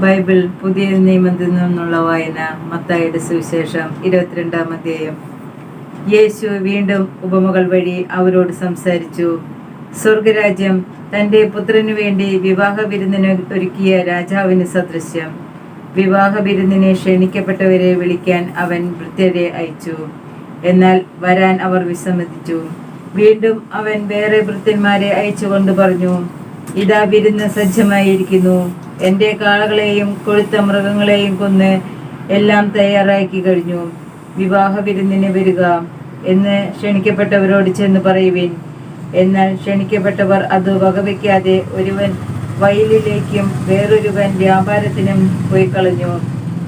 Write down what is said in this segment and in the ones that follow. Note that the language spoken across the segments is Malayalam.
ബൈബിൾ പുതിയ നിയമത്തിൽ നിന്നുള്ള വായന മത്തായുടെ സുവിശേഷം ഇരുപത്തിരണ്ടാം അധ്യായം. യേശു വീണ്ടും ഉപമകൾ വഴി അവരോട് സംസാരിച്ചു. സ്വർഗരാജ്യം തന്റെ പുത്രനു വേണ്ടി വിവാഹ വിരുന്നിന് ഒരുക്കിയ രാജാവിന് സദൃശ്യം. വിവാഹ വിരുന്നിനെ ക്ഷണിക്കപ്പെട്ടവരെ വിളിക്കാൻ അവൻ വൃത്യരെ അയച്ചു. എന്നാൽ വരാൻ അവർ വിസമ്മതിച്ചു. വീണ്ടും അവൻ വേറെ ഭൃത്യന്മാരെ അയച്ചുകൊണ്ട് പറഞ്ഞു ഇതാ വിരുന്ന് സജ്ജമായിരിക്കുന്നു. എന്റെ കാളകളെയും കൊഴുത്ത മൃഗങ്ങളെയും കൊന്ന് എല്ലാം തയ്യാറാക്കി കഴിഞ്ഞു. വിവാഹ വിരുന്നിന് വരിക. എന്ന് ക്ഷണിക്കപ്പെട്ടവരോട് ചെന്ന് പറയുവിൻ. എന്നാൽ ക്ഷണിക്കപ്പെട്ടവർ അത് വകവയ്ക്കാതെ ഒരുവൻ വയലിലേക്കും വേറൊരുവൻ വ്യാപാരത്തിനും പോയി കളഞ്ഞു.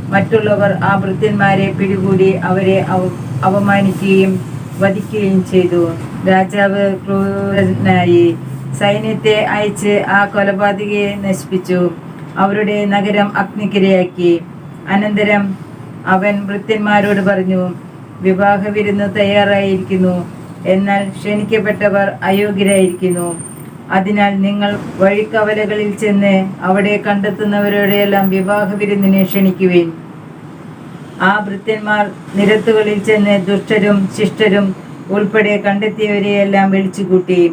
മറ്റുള്ളവർ ആ ഭൃത്യന്മാരെ പിടികൂടി അവരെ അവ- അവമാനിക്കുകയും വധിക്കുകയും ചെയ്തു. രാജാവ് ക്രൂരനായി. സൈന്യത്തെ അയച്ച് ആ കൊലപാതകയെ നശിപ്പിച്ചു. അവരുടെ നഗരം അഗ്നിക്കിരയാക്കി. അനന്തരം അവൻ വൃത്യന്മാരോട് പറഞ്ഞു വിവാഹ വിരുന്ന് തയ്യാറായിരിക്കുന്നു. എന്നാൽ ക്ഷണിക്കപ്പെട്ടവർ അയോഗ്യരായിരിക്കുന്നു. അതിനാൽ നിങ്ങൾ വഴിക്കവലകളിൽ ചെന്ന് അവിടെ കണ്ടെത്തുന്നവരോടെയെല്ലാം വിവാഹ വിരുന്നിനെ ക്ഷണിക്കുവിൻ. ആ വൃത്യന്മാർ നിരത്തുകളിൽ ചെന്ന് ദുഷ്ടരും ശിഷ്ടരും ഉൾപ്പെടെ കണ്ടെത്തിയവരെയെല്ലാം വിളിച്ചുകൂട്ടി.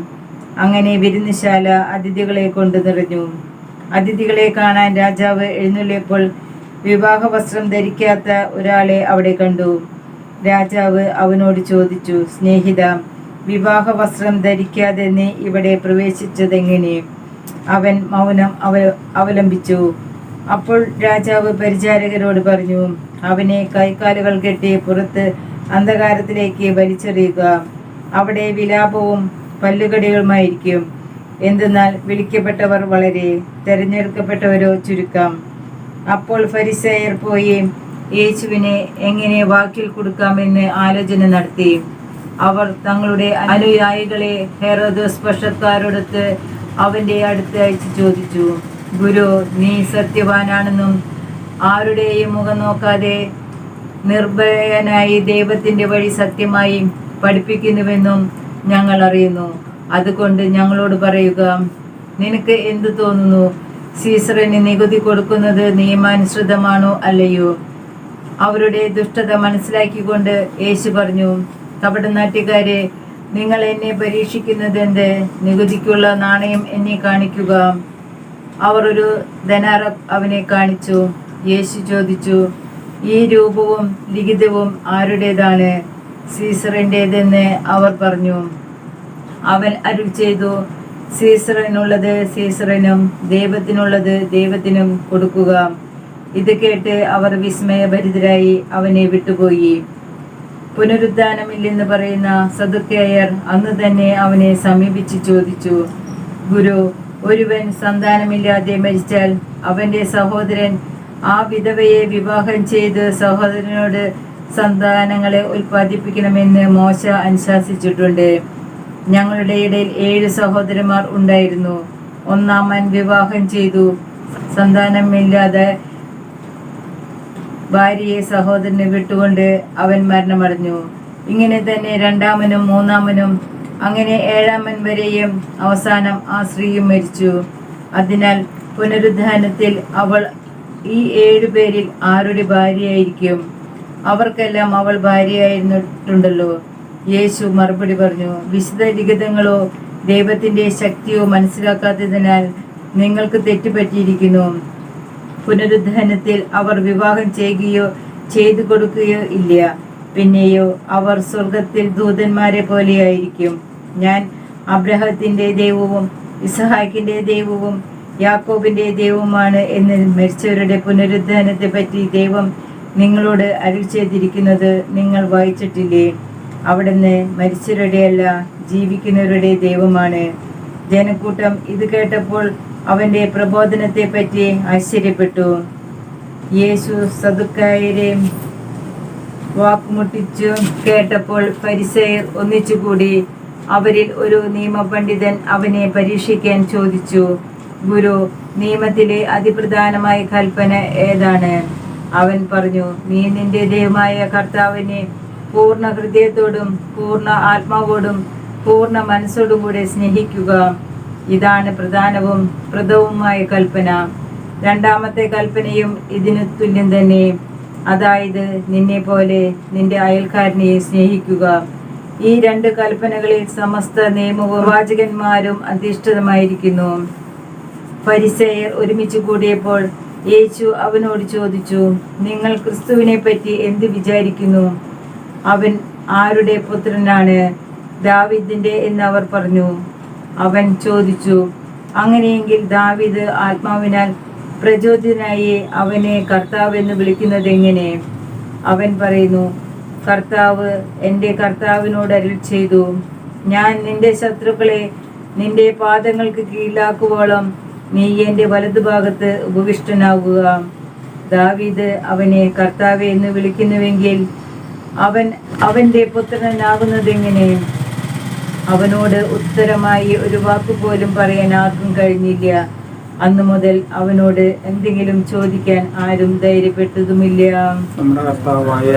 അങ്ങനെ വിരുന്നുശാല അതിഥികളെ കൊണ്ട് നിറഞ്ഞു. അതിഥികളെ കാണാൻ രാജാവ് എഴുന്നള്ളിയപ്പോൾ വിവാഹ വസ്ത്രം ധരിക്കാത്ത ഒരാളെ അവിടെ കണ്ടു. രാജാവ് അവനോട് ചോദിച്ചു സ്നേഹിത വിവാഹ വസ്ത്രം ധരിക്കാതെ നീ ഇവിടെ പ്രവേശിച്ചതെങ്ങനെ? അവൻ മൗനം അവ അവലംബിച്ചു. അപ്പോൾ രാജാവ് പരിചാരകരോട് പറഞ്ഞു അവനെ കൈക്കാലുകൾ കെട്ടി പുറത്ത് അന്ധകാരത്തിലേക്ക് വലിച്ചെറിയുക. അവിടെ വിലാപവും പല്ലുകടികളുമായിരിക്കും. എന്തെന്നാൽ വിളിക്കപ്പെട്ടവർ വളരെ തെരഞ്ഞെടുക്കപ്പെട്ടവരോ ചുരുക്കം. അപ്പോൾ ഫരിസയർ പോയി യേശുവിനെ എങ്ങനെ വാക്കിൽ കൊടുക്കാമെന്ന് ആലോചന നടത്തി. അവർ തങ്ങളുടെ അനുയായികളെ ഹെറോദോസ് പക്ഷക്കാരോടൊത്ത് അവന്റെ അടുത്ത് അയച്ചു ചോദിച്ചു ഗുരു നീ സത്യവാനാണെന്നും ആരുടെയും മുഖം നോക്കാതെ നിർഭയനായി ദൈവത്തിന്റെ വഴി സത്യമായി പഠിപ്പിക്കുന്നുവെന്നും ഞങ്ങൾ അറിയുന്നു അതുകൊണ്ട് ഞങ്ങളോട് പറയുക നിനക്ക് എന്തു തോന്നുന്നു? സീസറിന് നികുതി കൊടുക്കുന്നത് നിയമാനുസൃതമാണോ അല്ലയോ? അവരുടെ ദുഷ്ടത മനസ്സിലാക്കിക്കൊണ്ട് യേശു പറഞ്ഞു കപടനാട്യക്കാരെ നിങ്ങൾ എന്നെ പരീക്ഷിക്കുന്നത് എന്ത് നികുതിക്കുള്ള നാണയം എന്നെ കാണിക്കുക. അവർ ഒരു ധനാറ അവനെ കാണിച്ചു. യേശു ചോദിച്ചു ഈ രൂപവും ലിഖിതവും ആരുടേതാണ്? സീസറിന്റെതെന്ന് അവർ പറഞ്ഞു. അവൻ അരുൾ ചെയ്തു സീസറിനുള്ളത് സീസറിനും ദൈവത്തിനുള്ളത് ദൈവത്തിനും കൊടുക്കുക. ഇത് കേട്ട് അവർ വിസ്മയഭരിതരായി അവനെ വിട്ടുപോയി. പുനരുദ്ധാനമില്ലെന്ന് പറയുന്ന സദുക്കയർ അന്ന് തന്നെ അവനെ സമീപിച്ച് ചോദിച്ചു ഗുരു ഒരുവൻ സന്താനമില്ലാതെ മരിച്ചാൽ അവന്റെ സഹോദരൻ ആ വിധവയെ വിവാഹം ചെയ്ത് സഹോദരനോട് സന്താനങ്ങളെ ഉൽപ്പാദിപ്പിക്കണമെന്ന് മോശ അനുശാസിച്ചിട്ടുണ്ട്. ഞങ്ങളുടെ ഇടയിൽ ഏഴ് സഹോദരന്മാർ ഉണ്ടായിരുന്നു. ഒന്നാമൻ വിവാഹം ചെയ്തു. സന്താനമില്ലാതെ ഭാര്യയെ സഹോദരനെ വിട്ടുകൊണ്ട് അവൻ മരണമടഞ്ഞു. ഇങ്ങനെ തന്നെ രണ്ടാമനും മൂന്നാമനും അങ്ങനെ ഏഴാമൻ വരെയും അവസാനം ആ സ്ത്രീയും മരിച്ചു. അതിനാൽ പുനരുദ്ധാനത്തിൽ അവൾ ഈ ഏഴുപേരിൽ ആരുടെ ഭാര്യയായിരിക്കും. അവർക്കെല്ലാം അവൾ ഭാര്യയായിരുന്നിട്ടുണ്ടല്ലോ. യേശു മറുപടി പറഞ്ഞു വിശുദ്ധ ലിഖിതങ്ങളോ ദൈവത്തിന്റെ ശക്തിയോ മനസ്സിലാക്കാത്തതിനാൽ നിങ്ങൾക്ക് തെറ്റുപറ്റിയിരിക്കുന്നു. പുനരുദ്ധാനത്തിൽ അവർ വിവാഹം ചെയ്യുകയോ ചെയ്തു കൊടുക്കുകയോ ഇല്ല. പിന്നെയോ അവർ സ്വർഗത്തിൽ ദൂതന്മാരെ പോലെയായിരിക്കും. ഞാൻ അബ്രഹത്തിന്റെ ദൈവവും ഇസഹാക്കിന്റെ ദൈവവും യാക്കോബിന്റെ ദൈവവുമാണ് എന്ന് മരിച്ചവരുടെ പുനരുദ്ധാനത്തെ പറ്റി ദൈവം നിങ്ങളോട് അരുൾ ചെയ്തിരിക്കുന്നത് നിങ്ങൾ വായിച്ചിട്ടില്ലേ? അവിടുന്ന് മരിച്ചവരുടെയല്ല ജീവിക്കുന്നവരുടെ ദൈവമാണ്. ജനക്കൂട്ടം ഇത് കേട്ടപ്പോൾ അവന്റെ പ്രബോധനത്തെ പറ്റി ആശ്ചര്യപ്പെട്ടു. യേശു സദുക്കായരെ വാക്കുമുട്ടിച്ചു കേട്ടപ്പോൾ പരിസയർ ഒന്നിച്ചുകൂടി അവരിൽ ഒരു നിയമപണ്ഡിതൻ അവനെ പരീക്ഷിക്കാൻ ചോദിച്ചു ഗുരു നിയമത്തിലെ അതിപ്രധാനമായ കൽപ്പന ഏതാണ്? അവൻ പറഞ്ഞു നീ നിന്റെ ദൈവമായ കർത്താവിനെ പൂർണ ഹൃദയത്തോടും പൂർണ ആത്മാവോടും പൂർണ മനസ്സോടും കൂടെ സ്നേഹിക്കുക. ഇതാണ് പ്രധാനവും പ്രദവുമായ കൽപ്പന. രണ്ടാമത്തെ കൽപ്പനയും ഇതിനു തുല്യം തന്നെ. അതായത് നിന്നെ പോലെ നിന്റെ അയൽക്കാരനെ സ്നേഹിക്കുക. ഈ രണ്ട് കൽപ്പനകളിൽ സമസ്ത നിയമവാചകന്മാരും അധിഷ്ഠിതമായിരിക്കുന്നു. പരിസയർ ഒരുമിച്ച് കൂടിയപ്പോൾ യേശു അവനോട് ചോദിച്ചു നിങ്ങൾ ക്രിസ്തുവിനെ പറ്റി എന്ത് വിചാരിക്കുന്നു? അവൻ ആരുടെ പുത്രനാണ്? ദാവിദിന്റെ എന്ന് അവർ പറഞ്ഞു. അവൻ ചോദിച്ചു അങ്ങനെയെങ്കിൽ ദാവിദ് ആത്മാവിനാൽ പ്രചോദിതനായി അവനെ കർത്താവ് എന്ന് വിളിക്കുന്നത് എങ്ങനെ? അവൻ പറയുന്നു കർത്താവ് എന്റെ കർത്താവിനോട് അരുൾ ചെയ്തു. ഞാൻ നിന്റെ ശത്രുക്കളെ നിന്റെ പാദങ്ങൾക്ക് കീഴിലാക്കുവോളം നീ എന്റെ വലതുഭാഗത്ത് ഉപവിഷ്ടനാവുക. ദാവീദ് അവനെ കർത്താവ് എന്ന് വിളിക്കുന്നുവെങ്കിൽ അവൻ അവന്റെ പുത്രനാകുന്നതെങ്ങനെ? അവനോട് ഉത്തരമായി ഒരു വാക്കുപോലും പറയാൻ ആർക്കും കഴിഞ്ഞില്ല. അന്നു മുതൽ അവനോട് എന്തെങ്കിലും ചോദിക്കാൻ ആരും ധൈര്യപ്പെട്ടതുമില്ല. നമ്മുടെ കർത്താവായ